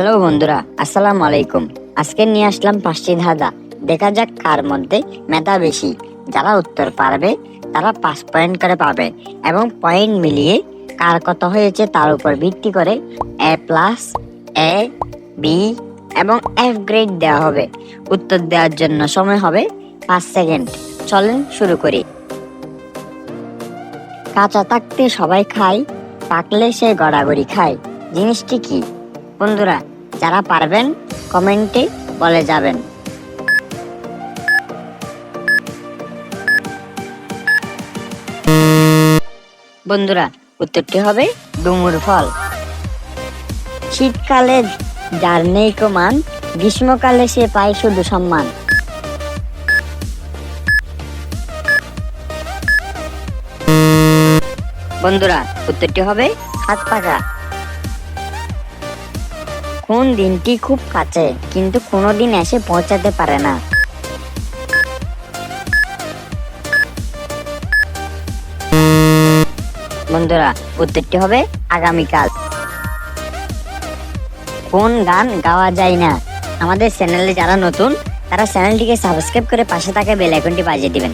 Hello বন্ধুরা, আসসালামু আলাইকুম। আজকে নিয়ে আসলাম পাঁচটি ধাঁধা। দেখা যাক কার মধ্যে মেধা বেশি। যারা উত্তর পারবে, তারা পাঁচ পয়েন্ট করে পাবে এবং পয়েন্ট মিলিয়ে কার কত হয়েছে তার উপর ভিত্তি করে এ প্লাস এ বি এবং এফ গ্রেড দেওয়া হবে। উত্তর দেওয়ার জন্য সময় হবে পাঁচ সেকেন্ড চলেন শুরু করি। কাঁচা থাকতে সবাই খায়, পাকলে সে গড়াগড়ি খায়। জিনিসটি কি? বন্ধুরা যারা পারবেন, কমেন্টে বলে যাবেন। বন্ধুরা, উত্তরটি হবে ডুমুর ফল। শীতকালে যার নেই কমান গ্রীষ্মকালে সে পায় শুধু সম্মান। বন্ধুরা, উত্তরটি হবে হাত পাকা। কোন দিনটি খুব কাছে, কিন্তু কোনোদিন এসে পৌঁছাতে পারে না। বন্ধুরা উত্তরটি হবে আগামীকাল। কোন গান গাওয়া যায় না? আমাদের চ্যানেলে যারা নতুন, তারা চ্যানেলটিকে সাবস্ক্রাইব করে পাশে থাকা বেল আইকনটি বাজিয়ে দিবেন।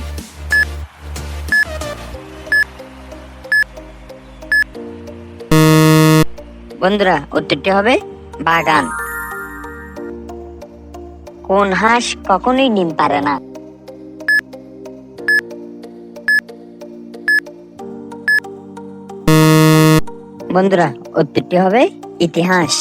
বন্ধুরা উত্তরটি হবে বাগান। কোন হাঁস কখনোই ডিম পারে না। বন্ধুরা উত্তরটি হবে ইতিহাস।